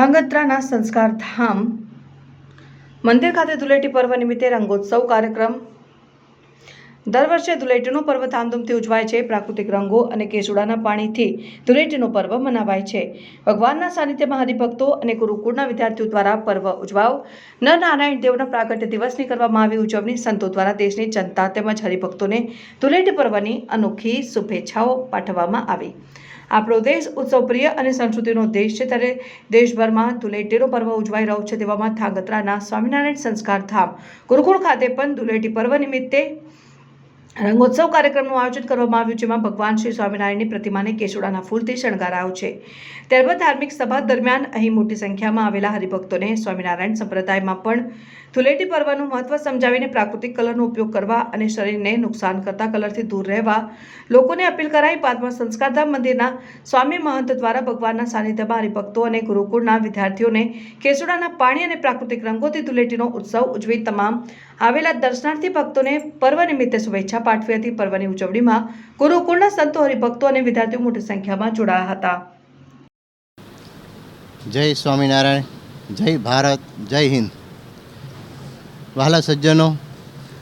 ધાંગધ્રાના સંસ્કાર ધામ મંદિર ખાતે ધૂળેટી પર્વ નિમિત્તે રંગોત્સવ કાર્યક્રમ. દર વર્ષે ધૂળેટીનો પર્વ ધામધૂમથી ઉજવાય છે. પ્રાકૃતિક રંગો અને કેસુડાના પાણીથી ધૂળેટીનો પર્વ મનાવાય છે. ભગવાનના સાનિધ્યમાં હરિભક્તો અને ગુરુકુળના વિદ્યાર્થીઓ દ્વારા પર્વ ઉજવાવ. નર નારાયણ દેવના પ્રાગટ્ય દિવસની કરવામાં આવી ઉજવણી સંતો દ્વારા દેશની જનતા તેમજ હરિભક્તોને ધૂળેટી પર્વની અનોખી શુભેચ્છાઓ પાઠવવામાં આવી. આપણો દેશ ઉત્સવ પ્રિય અને સંસ્કૃતિનો દેશ છે ત્યારે દેશભરમાં ધૂળેટીનો પર્વ ઉજવાઈ રહ્યો છે તેવામાં થાંગત્રાના સ્વામિનારાયણ સંસ્કાર ધામ, ગુરુકુળ ખાતે પણ ધૂળેટી પર્વ નિમિત્તે રંગોત્સવ કાર્યક્રમનું આયોજન કરવામાં આવ્યું જેમાં ભગવાન શ્રી સ્વામિનારાયણની પ્રતિમાને કેસુડાના ફૂલથી શણગારાયો છે. ત્યારબાદ ધાર્મિક સભા દરમિયાન અહીં મોટી સંખ્યામાં આવેલા હરિભક્તોને સ્વામિનારાયણ સંપ્રદાયમાં પણ ધૂળેટી પર્વનું મહત્વ સમજાવીને પ્રાકૃતિક કલરનો ઉપયોગ કરવા અને શરીરને નુકસાન કરતા કલરથી દૂર રહેવા, લોકોને અપીલ કરાઈ બાદમાં સંસ્કારધામ મંદિરના સ્વામી મહંત દ્વારા ભગવાનના સાનિધ્યમાં હરિભક્તો અને ગુરુકુળના વિદ્યાર્થીઓને કેસુડાના પાણી અને પ્રાકૃતિક રંગોથી ધૂળેટીનો ઉત્સવ ઉજવી તમામ આવેલા દર્શનાર્થી ભક્તોને પર્વ નિમિત્તે શુભેચ્છા પાઠવી હતી પર્વની ઉજવણીમાં ગુરુકુળના સંતો, હરિભક્તો અને વિદ્યાર્થીઓ મોટી સંખ્યામાં જોડાયા હતા. જય સ્વામિનારાયણ, જય ભારત, જય હિન્દ. વહાલા સજ્જનો,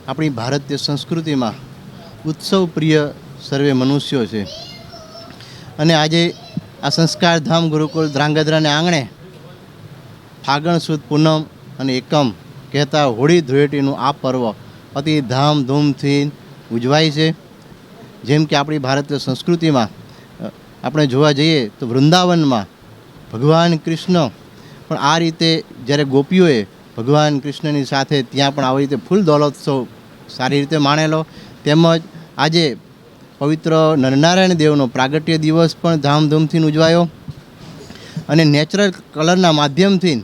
આપણી ભારતીય સંસ્કૃતિમાં ઉત્સવ પ્રિય સર્વે મનુષ્યો છે. અને આજે આ સંસ્કાર ધામ ગુરુકુળ ધ્રાંગધ્રાને આંગણે ફાગણ સુદ પૂનમ અને એકમ કહેતા હોળી ધૂળેટીનું આ પર્વ અતિ ધામધૂમથી ઉજવાય છે. જેમ કે આપણી ભારતીય સંસ્કૃતિમાં આપણે જોવા જઈએ તો વૃંદાવનમાં ભગવાન કૃષ્ણ પણ આ રીતે જ્યારે ગોપીઓએ ભગવાન કૃષ્ણની સાથે ત્યાં પણ આવી રીતે ફૂલ દોલોત્સવ સારી રીતે માણેલો, તેમજ આજે પવિત્ર નરનારાયણ દેવનો પ્રાગટ્ય દિવસ પણ ધામધૂમથી ઉજવાયો. અને નેચરલ કલરના માધ્યમથી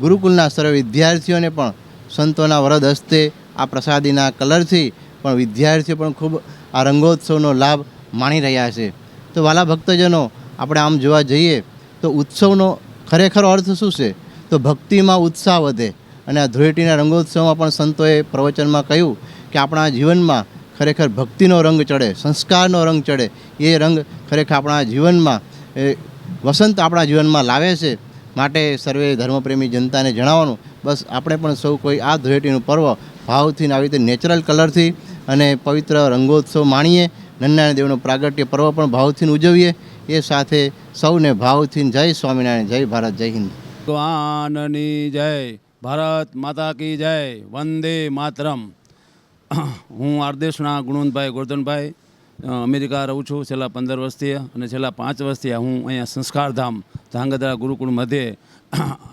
ગુરુકુલના સર્વ વિદ્યાર્થીઓને પણ સંતોના વરદ હસ્તે આ પ્રસાદીના કલરથી પણ વિદ્યાર્થીઓ પણ ખૂબ આ રંગોત્સવનો લાભ માણી રહ્યા છે. તો વાલા ભક્તજનો, આપણે આમ જોવા જઈએ, તો ઉત્સવનો ખરેખર અર્થ શું છે? તો ભક્તિમાં ઉત્સાહ વધે. અને આ ધૂળેટીના રંગોત્સવમાં પણ સંતોએ પ્રવચનમાં કહ્યું કે આપણા જીવનમાં ખરેખર ભક્તિનો રંગ ચડે, સંસ્કારનો રંગ ચડે. એ રંગ ખરેખર આપણા જીવનમાં, એ વસંત આપણા જીવનમાં લાવે છે. માટે સર્વે ધર્મપ્રેમી જનતાને જણાવવાનું, બસ આપણે પણ સૌ કોઈ આ ધૂળેટીનું પર્વ ભાવથી આવી રીતે નેચરલ કલરથી અને પવિત્ર રંગોત્સવ માણીએ નંદનારાયણ દેવનો પ્રાગટ્ય પર્વ પણ ભાવથી ઉજવીએ, એ સાથે સૌને ભાવથી જય સ્વામિનારાયણ, જય ભારત, જય હિન્દ. ભગવાનની જય, ભારત માતા કી જય, વંદે માતરમ. હું આરદેશના ગુણવંતભાઈ ગોરધનભાઈ અમેરિકા રહું છું. છેલ્લા પંદર વર્ષથી અને છેલ્લા પાંચ વર્ષથી હું અહીંયા સંસ્કારધામ, ધાંગધ્રા ગુરુકુળ મધ્યે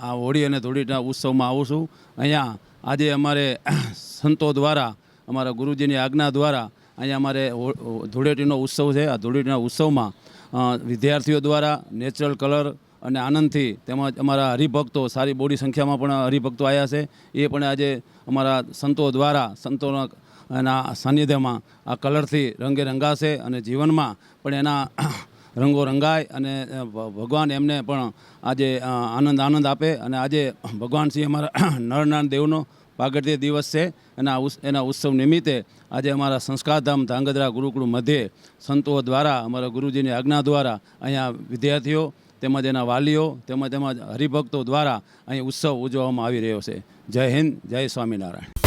આ હોળી અને ધૂળેટીના ઉત્સવમાં આવું છું. અહીંયા આજે અમારે સંતો દ્વારા, અમારા ગુરુજીની આજ્ઞા દ્વારા અહીંયા અમારે ધૂળેટીનો ઉત્સવ છે. આ ધૂળેટીના ઉત્સવમાં વિદ્યાર્થીઓ દ્વારા નેચરલ કલર અને આનંદથી તેમજ અમારા હરિભક્તો, સારી બોડી સંખ્યામાં પણ હરિભક્તો આવ્યા છે. એ પણ આજે અમારા સંતો દ્વારા, સંતોના એના સાનિધ્યમાં આ કલરથી રંગે રંગાશે અને જીવનમાં પણ એના રંગો રંગાય અને ભગવાન એમને પણ આજે આનંદ આનંદ આપે અને આજે ભગવાન શ્રી અમારા નરનારાયણ દેવનો પ્રાગટ્ય દિવસ છે એના એના ઉત્સવ નિમિત્તે આજે અમારા સંસ્કારધામ ધાંગધ્રા ગુરુકુળ મધ્યે સંતો દ્વારા, અમારા ગુરુજીની આજ્ઞા દ્વારા અહીંયા વિદ્યાર્થીઓ તેમજ એના વાલીઓ તેમજ તેમજ હરિભક્તો દ્વારા અહીં ઉત્સવ ઉજવવામાં આવી રહ્યો છે. જય હિન્દ, જય સ્વામિનારાયણ.